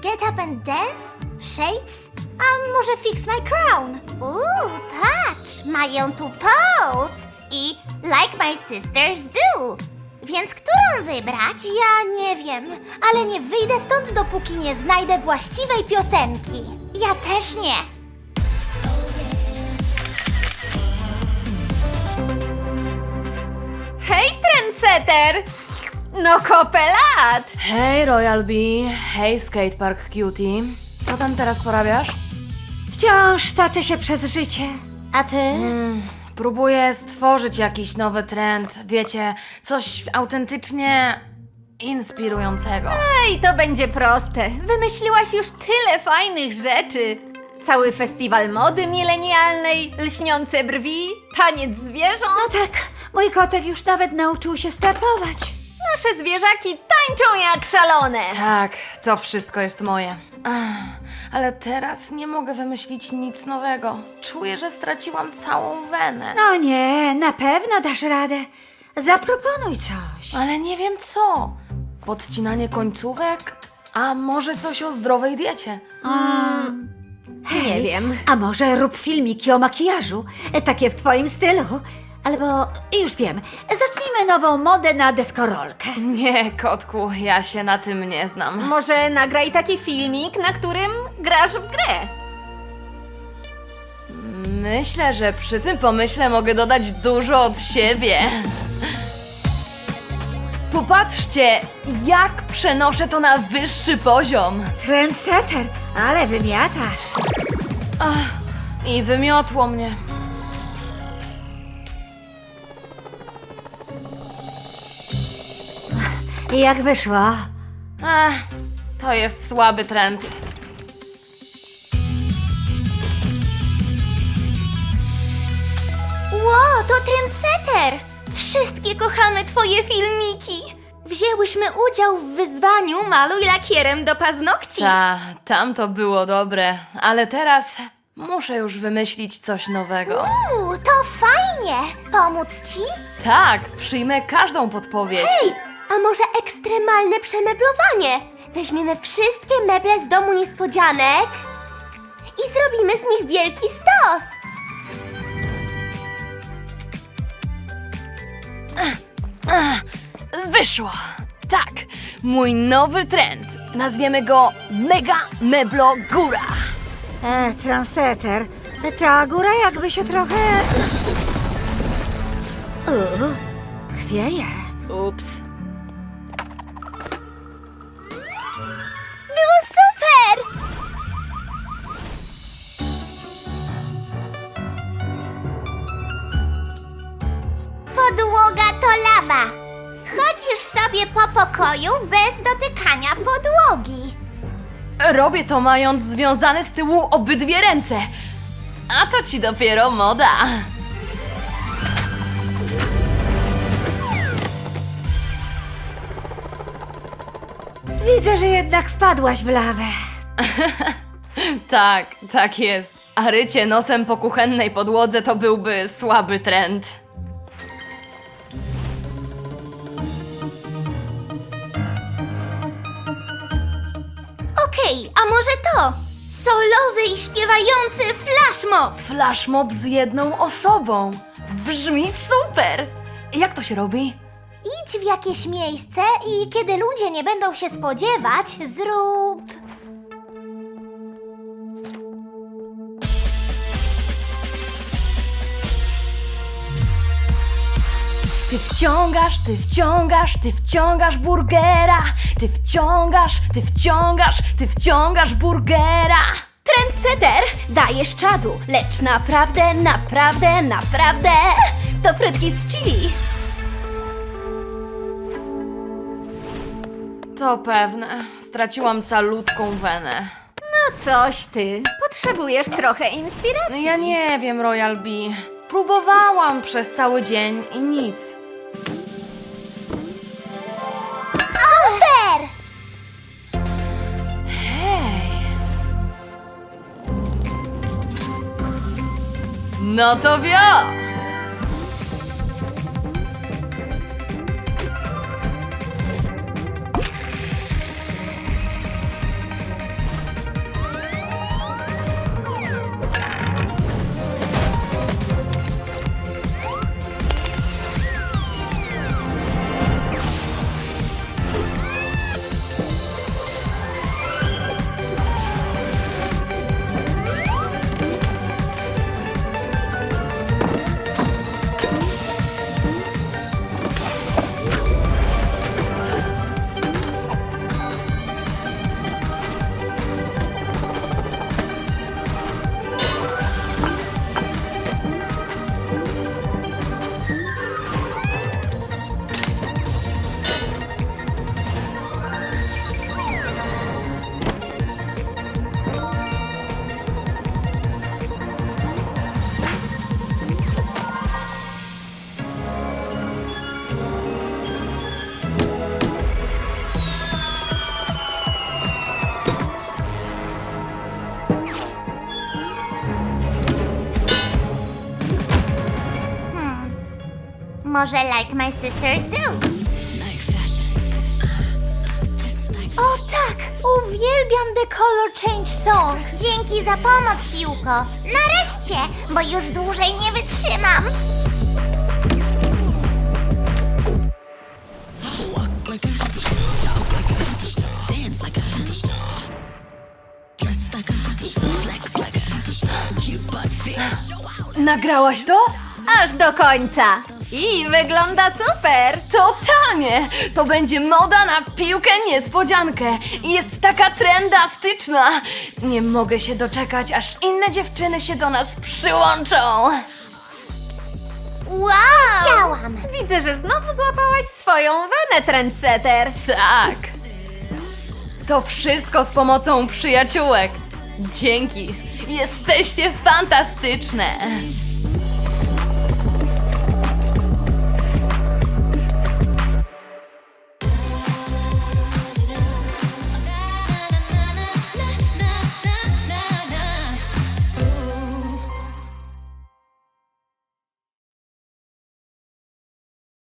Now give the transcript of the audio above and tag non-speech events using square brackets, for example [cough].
Get up and dance? Shades? A może fix my crown? Uuu, patrz, mają tu pose i like my sisters do. Więc którą wybrać? Ja nie wiem, ale nie wyjdę stąd, dopóki nie znajdę właściwej piosenki. Ja też nie. Hej, trendsetter! No kopelat! Hej Royal Bee, hej Skatepark Cutie. Co tam teraz porabiasz? Wciąż toczę się przez życie. A ty? Próbuję stworzyć jakiś nowy trend, wiecie, coś autentycznie inspirującego. Ej, to będzie proste. Wymyśliłaś już tyle fajnych rzeczy. Cały festiwal mody milenialnej, lśniące brwi, taniec zwierząt. No tak, mój kotek już nawet nauczył się stepować. Nasze zwierzaki tańczą jak szalone. Tak, to wszystko jest moje. Ach, ale teraz nie mogę wymyślić nic nowego. Czuję, że straciłam całą wenę. No nie, na pewno dasz radę. Zaproponuj coś. Ale nie wiem co. Podcinanie końcówek? A może coś o zdrowej diecie? Nie wiem. A może rób filmiki o makijażu, e, takie w twoim stylu. Albo, już wiem, zacznijmy nową modę na deskorolkę. Nie, kotku, ja się na tym nie znam. Może nagraj taki filmik, na którym grasz w grę. Myślę, że przy tym pomyśle mogę dodać dużo od siebie. Popatrzcie, jak przenoszę to na wyższy poziom. Trendsetter, ale wymiatasz. I wymiotło mnie. Jak wyszło? Ech, to jest słaby trend. Ło, to trendsetter! Wszystkie kochamy twoje filmiki! Wzięłyśmy udział w wyzwaniu Maluj lakierem do paznokci. Ta, tam to było dobre, ale teraz muszę już wymyślić coś nowego. Uuu, to fajnie! Pomóc ci? Tak, przyjmę każdą podpowiedź. Hej, a może ekstremalne przemeblowanie? Weźmiemy wszystkie meble z domu niespodzianek i zrobimy z nich wielki stos. Wyszło! Tak, mój nowy trend. Nazwiemy go Mega Meblo Góra. E, trendsetter, ta góra jakby się trochę... Uuu, chwieje. Ups. To lawa. Chodzisz sobie po pokoju bez dotykania podłogi. Robię to mając związane z tyłu obydwie ręce. A to ci dopiero moda. Widzę, że jednak wpadłaś w lawę. [laughs] Tak, tak jest. A rycie nosem po kuchennej podłodze to byłby słaby trend. A może to? Solowy i śpiewający flashmob! Flashmob z jedną osobą. Brzmi super! Jak to się robi? Idź w jakieś miejsce i kiedy ludzie nie będą się spodziewać, zrób... Ty wciągasz, ty wciągasz, ty wciągasz burgera. Ty wciągasz, ty wciągasz, ty wciągasz burgera. Trendsetter dajesz czadu, lecz naprawdę, naprawdę, naprawdę to frytki z chili. To pewne. Straciłam calutką wenę. No coś ty, potrzebujesz trochę inspiracji. Ja nie wiem, Royal Bee. Próbowałam przez cały dzień i nic. No Może Like My Sisters Do? O tak, uwielbiam The Color Change Song. Dzięki za pomoc, piłko. Nareszcie, bo już dłużej nie wytrzymam. Nagrałaś to? Aż do końca. I wygląda super. Totalnie! To będzie moda na piłkę niespodziankę. I jest taka trendastyczna. Nie mogę się doczekać, aż inne dziewczyny się do nas przyłączą. Wow! Chciałam. Widzę, że znowu złapałaś swoją wenę, trendsetter. Tak. To wszystko z pomocą przyjaciółek. Dzięki. Jesteście fantastyczne.